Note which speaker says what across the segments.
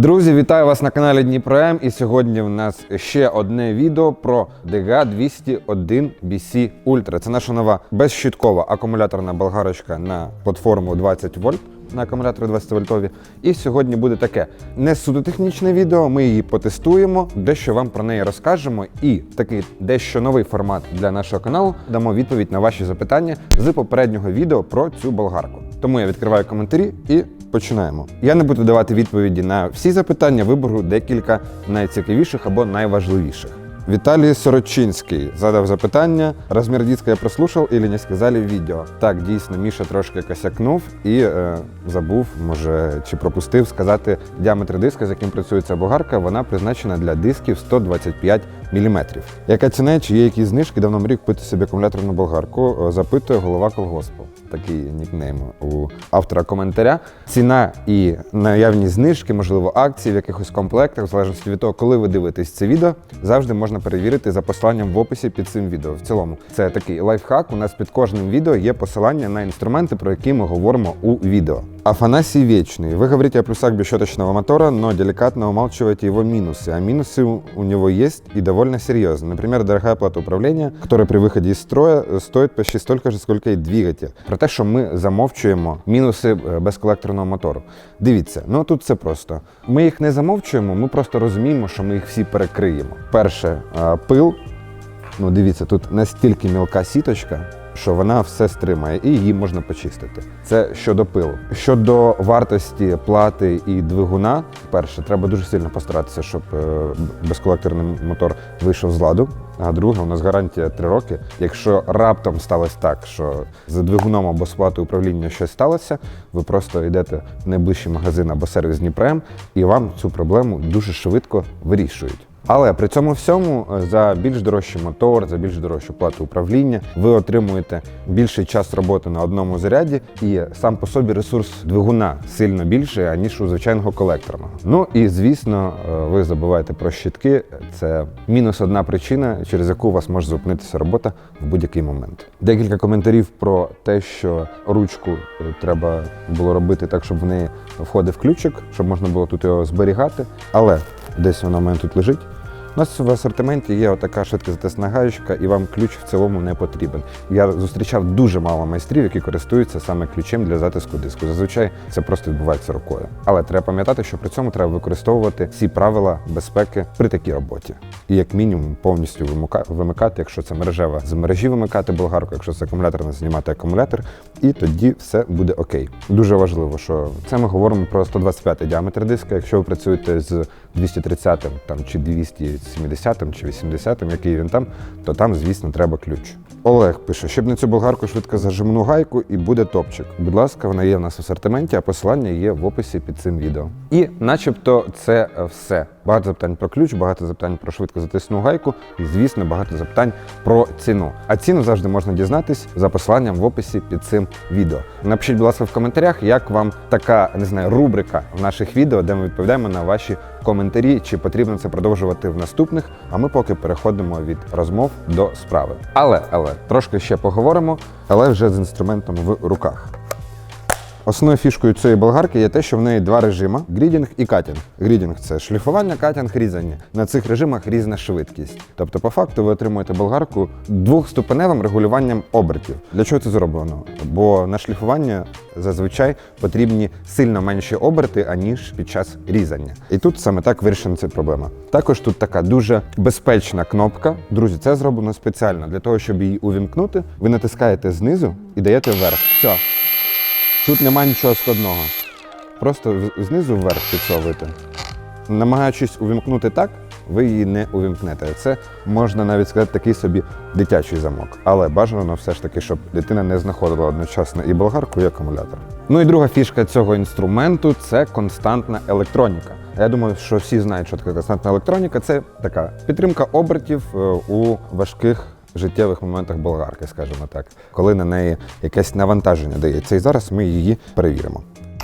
Speaker 1: Друзі, вітаю вас на каналі Дніпром. І сьогодні в нас ще одне відео про DGA 201 BC Ultra. Це наша нова безщиткова акумуляторна болгарочка на платформу 20 вольт. На акумулятори 20 вольтові. І сьогодні буде таке не суто технічне відео. Ми її потестуємо, дещо вам про неї розкажемо. І такий дещо новий формат для нашого каналу дамо відповідь на ваші запитання з попереднього відео про цю болгарку. Тому я відкриваю коментарі і починаємо. Я не буду давати відповіді на всі запитання, виберу декілька найцікавіших або найважливіших. Віталій Сорочинський задав запитання. Розмір диска я прослушав или не сказали в відео. Так, дійсно, Міша трошки косякнув і е, забув, може, чи пропустив сказати діаметр диска, з яким працює ця болгарка. Вона призначена для дисків 125 мм. Яка ціна, чи є якісь знижки? Давно мрію купити собі акумуляторну болгарку, Е, запитує голова колгоспу. Такий нікнейм у автора коментаря. Ціна і наявність знижки, можливо, акції в якихось комплектах, в залежності від того, коли ви дивитесь це відео, завжди можна перевірити за посиланням в описі під цим відео. В цілому, це такий лайфхак. У нас під кожним відео є посилання на інструменти, про які ми говоримо у відео. Афанасий Вечный. Вы говорите о плюсах бесщеточного мотора, но деликатно умалчиваете его минусы. А минусы у- у него есть и довольно серьезные. Например, дорогая плата управления, которая при выходе из строя э, стоит почти столько же, сколько и двигатель. Про те, що ми замовчуємо мінуси е, безколекторного мотору. Дивіться, ну тут це просто. Ми їх не замовчуємо, ми просто розуміємо, що ми їх всі перекриємо. Перше, е, пил. Ну, дивіться, тут настільки мілка сіточка, що вона все стримає і її можна почистити. Це щодо пилу. Щодо вартості плати і двигуна, перше, треба дуже сильно постаратися, щоб е, безколекторний мотор вийшов з ладу. А друге, у нас гарантія 3 роки. Якщо раптом сталося так, що за двигуном або з платою управління щось сталося, ви просто йдете в найближчий магазин або сервіс Дніпрем, і вам цю проблему дуже швидко вирішують. Але при цьому всьому е, за більш дорожчий мотор, за більш дорожчу плату управління, ви отримуєте більший час роботи на одному заряді, і сам по собі ресурс двигуна сильно більший, аніж у звичайного колекторного. Ну і звісно, е, ви забуваєте про щитки. Це мінус одна причина, через яку у вас може зупинитися робота в будь-який момент. Декілька коментарів про те, що ручку е, треба було робити так, щоб в неї входив ключик, щоб можна було тут його зберігати. Але десь вона в мене тут лежить. У нас в асортименті є отака швидкозатисна гаєчка, і вам ключ в цілому не потрібен. Я зустрічав дуже мало майстрів, які користуються саме ключем для затиску диску. Зазвичай це просто відбувається рукою. Але треба пам'ятати, що при цьому треба використовувати всі правила безпеки при такій роботі. І як мінімум повністю вимикати, якщо це мережева з мережі вимикати болгарку, якщо це акумуляторна, знімати акумулятор, і тоді все буде окей. Дуже важливо, що це ми говоримо про 125 діаметр диска. Якщо ви працюєте з 230 там чи 270 чи 80, який він там, то там, звісно, треба ключ. Олег пише, щоб на цю болгарку швидко зажимну гайку і буде топчик. Будь ласка, вона є в нас в асортименті, а посилання є в описі під цим відео. І начебто це е, все. Багато запитань про ключ, багато запитань про швидко затисну гайку, і, звісно, багато запитань про ціну. А ціну завжди можна дізнатись за посиланням в описі під цим відео. Напишіть, будь ласка, в коментарях, як вам така не знаю, рубрика в наших відео, де ми відповідаємо на ваші коментарі, чи потрібно це продовжувати в наступних. А ми поки переходимо від розмов до справи. Але, але трошки ще поговоримо, але вже з інструментом в руках. Основною фішкою цієї болгарки є те, що в неї два режими: грідінг і катінг. Грідінг це шліфування, катінг різання. На цих режимах різна швидкість. Тобто, по факту, ви отримуєте болгарку двохступеневим регулюванням обертів. Для чого це зроблено? Бо на шліфування зазвичай потрібні сильно менші оберти, аніж під час різання. І тут саме так вирішена ця проблема. Також тут така дуже безпечна кнопка. Друзі, це зроблено спеціально для того, щоб її увімкнути. Ви натискаєте знизу і даєте вверх. Все. Тут немає нічого складного. Просто знизу вверх підсовуєте. Намагаючись увімкнути так, ви її не увімкнете. Це можна навіть сказати такий собі дитячий замок. Але бажано все ж таки, щоб дитина не знаходила одночасно і болгарку, і акумулятор. Ну і друга фішка цього інструменту це константна електроніка. Я думаю, що всі знають, що таке константна електроніка. Це така підтримка обертів е, у важких життєвих моментах болгарки, скажімо так, коли на неї якесь навантаження дається. І зараз ми її перевіримо.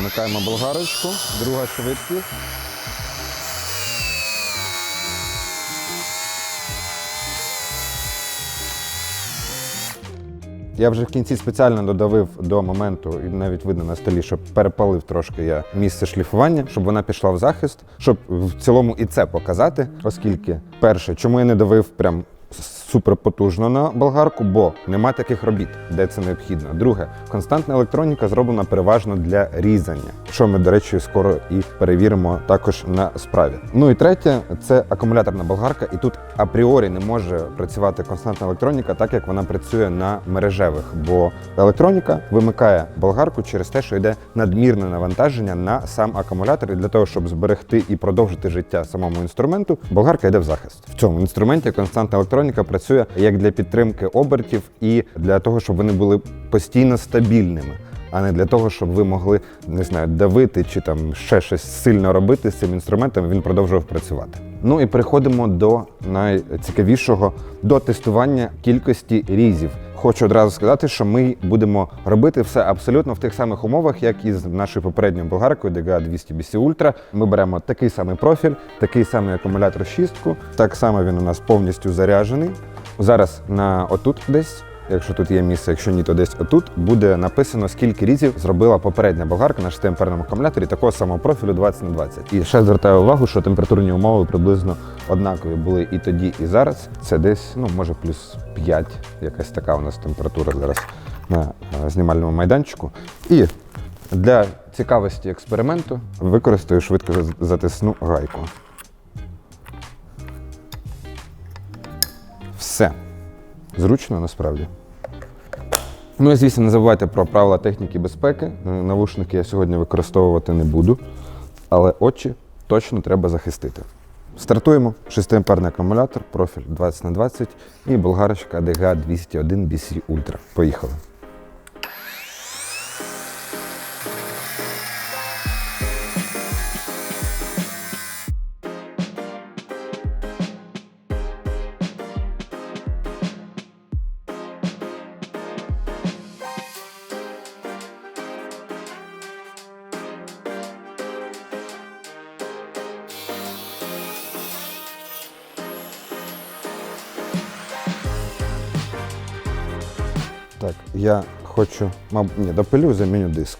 Speaker 1: Вмикаємо болгарочку, друга швидкість. Я вже в кінці спеціально додавив до моменту, і навіть видно на столі, щоб перепалив трошки я місце шліфування, щоб вона пішла в захист, щоб в цілому і це показати. Оскільки, перше, чому я не давив прям супер потужно на болгарку, бо нема таких робіт, де це необхідно. Друге, константна електроніка зроблена переважно для різання, що ми, до речі, скоро і перевіримо також на справі. Ну і третє, це акумуляторна болгарка, і тут апріорі не може працювати константна електроніка, так як вона працює на мережевих, бо електроніка вимикає болгарку через те, що йде надмірне навантаження на сам акумулятор. І для того, щоб зберегти і продовжити життя самому інструменту, болгарка йде в захист. В цьому інструменті константна електроніка працює як для підтримки обертів і для того, щоб вони були постійно стабільними. А не для того, щоб ви могли не знаю, давити чи там ще щось сильно робити з цим інструментом, він продовжував працювати. Ну і переходимо до найцікавішого до тестування кількості різів. Хочу одразу сказати, що ми будемо робити все абсолютно в тих самих умовах, як і з нашою попередньою болгаркою DGA 200 BC Ultra. Ми беремо такий самий профіль, такий самий акумулятор шістку. Так само він у нас повністю заряджений. Зараз на отут десь. Якщо тут є місце, якщо ні, то десь отут буде написано, скільки різів зробила попередня болгарка на 6-амперному акумуляторі такого самого профілю 20 на 20. І ще звертаю увагу, що температурні умови приблизно однакові були і тоді, і зараз. Це десь, ну може, плюс 5, якась така у нас температура зараз на е, знімальному майданчику. І для цікавості експерименту використаю швидко затисну гайку. Все. Зручно насправді. Ну і звісно, не забувайте про правила техніки безпеки. Е, Навушники я сьогодні використовувати не буду, але очі точно треба захистити. Стартуємо. 6-амперний акумулятор, профіль 20 на 20 і болгарочка DGA 201 BC Ultra. Поїхали. Так, я хочу, мабуть, ні, допилю, заміню диск.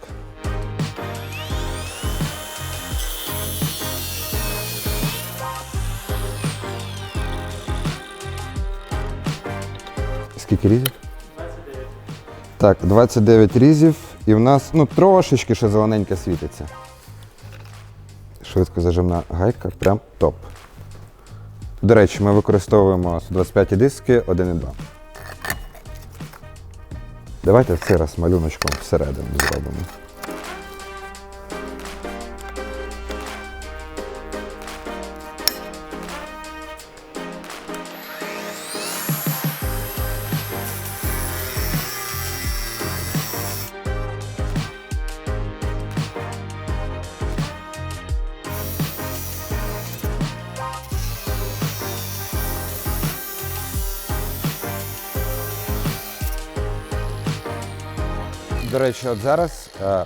Speaker 1: Скільки різів? 29. Так, 29 різів, і в нас ну, трошечки ще зелененьке світиться. Швидко зажимна гайка, прям топ. До речі, ми використовуємо 125 диски 1,2. Давайте це раз малюночком всередину зробимо. До речі, от зараз е,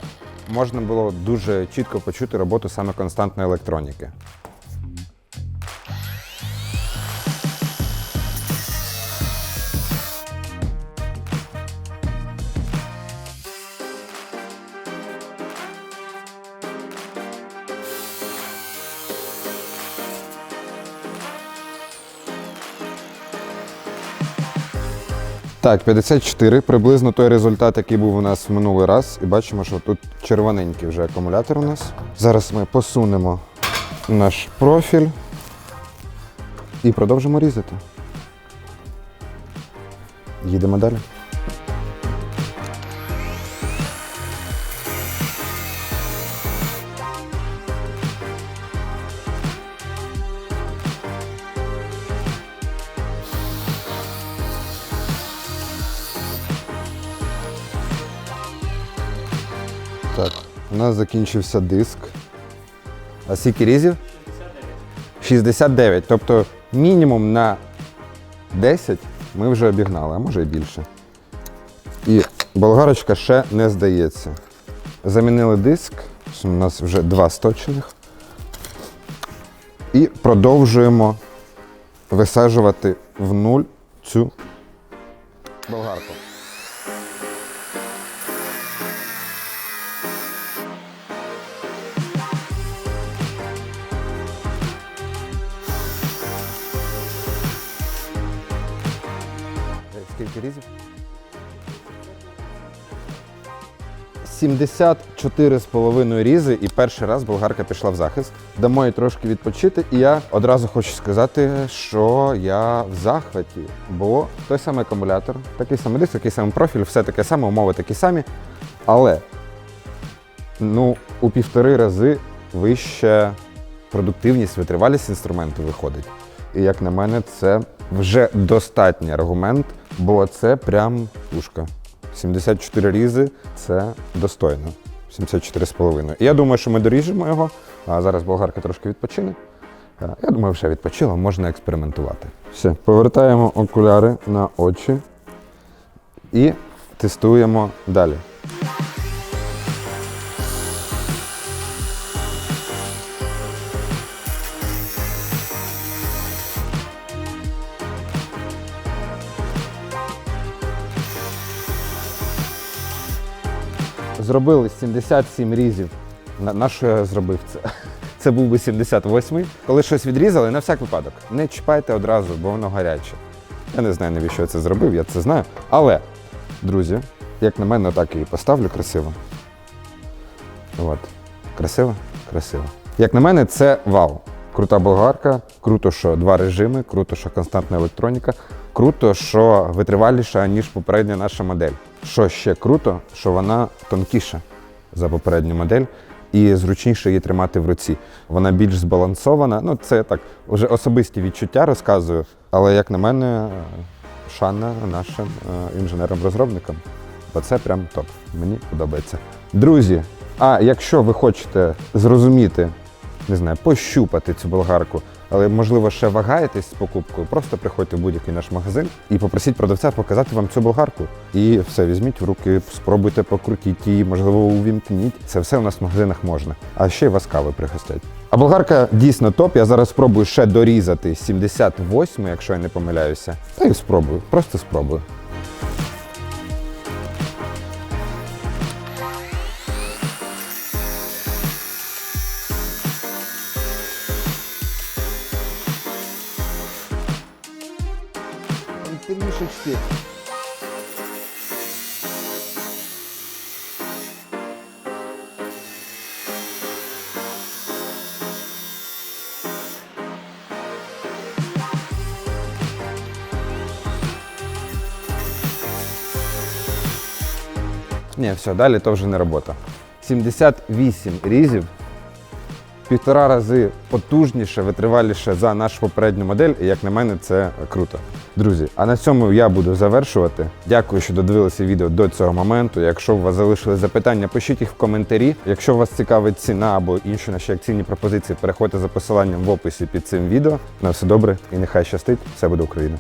Speaker 1: можна було дуже чітко почути роботу саме константної електроніки. Так, 54, приблизно той результат, який був у нас в минулий раз. І бачимо, що тут червоненький вже акумулятор у нас. Зараз ми посунемо наш профіль і продовжимо різати. Їдемо далі. Так, у нас закінчився диск. А скільки різів? 69. 69. Тобто мінімум на 10 ми вже обігнали, а може і більше. І болгарочка ще не здається. Замінили диск. У нас вже два сточених. І продовжуємо висаджувати в нуль цю болгарку. 74,5 різи, і перший раз болгарка пішла в захист. Дамо їй трошки відпочити, і я одразу хочу сказати, що я в захваті, бо той самий акумулятор, такий самий диск, такий самий профіль, все таке саме, умови такі самі. Але ну, у півтори рази вища продуктивність, витривалість інструменту виходить. І як на мене, це вже достатній аргумент, бо це прям пушка. 74 різи це достойно. 74,5. І я думаю, що ми доріжемо його. А зараз болгарка трошки відпочине. Я думаю, вже відпочила, можна експериментувати. Все, повертаємо окуляри на очі і тестуємо далі. Зробили 77 різів. На, на що я зробив це? Це був би 78-й. Коли щось відрізали, на всяк випадок. Не чіпайте одразу, бо воно гаряче. Я не знаю, навіщо я це зробив, я це знаю. Але, друзі, як на мене, так і поставлю красиво. От. Красиво? Красиво. Як на мене, це вау. Крута болгарка, круто, що два режими, круто, що константна електроніка, круто, що витриваліша, ніж попередня наша модель. Що ще круто, що вона тонкіша за попередню модель і зручніше її тримати в руці. Вона більш збалансована. Ну, це я так, вже особисті відчуття розказую, але як на мене, шана нашим е, інженерам-розробникам. Бо це прям топ. Мені подобається. Друзі, а якщо ви хочете зрозуміти, не знаю, пощупати цю болгарку, але можливо ще вагаєтесь з покупкою, просто приходьте в будь-який наш магазин і попросіть продавця показати вам цю болгарку. І все, візьміть в руки, спробуйте покрутіть її, можливо, увімкніть. Це все у нас в магазинах можна. А ще й вас кави пригостять. А болгарка дійсно топ. Я зараз спробую ще дорізати 78, якщо я не помиляюся. Та й спробую, просто спробую. Ні, все, далі то вже не робота. 78 різів, півтора рази потужніше, витриваліше за нашу попередню модель, і як на мене, це круто. Друзі, а на цьому я буду завершувати. Дякую, що додивилися відео до цього моменту. Якщо у вас залишили запитання, пишіть їх в коментарі. Якщо вас цікавить ціна або інші наші акційні пропозиції, переходьте за посиланням в описі під цим відео. На все добре і нехай щастить. Все буде Україна!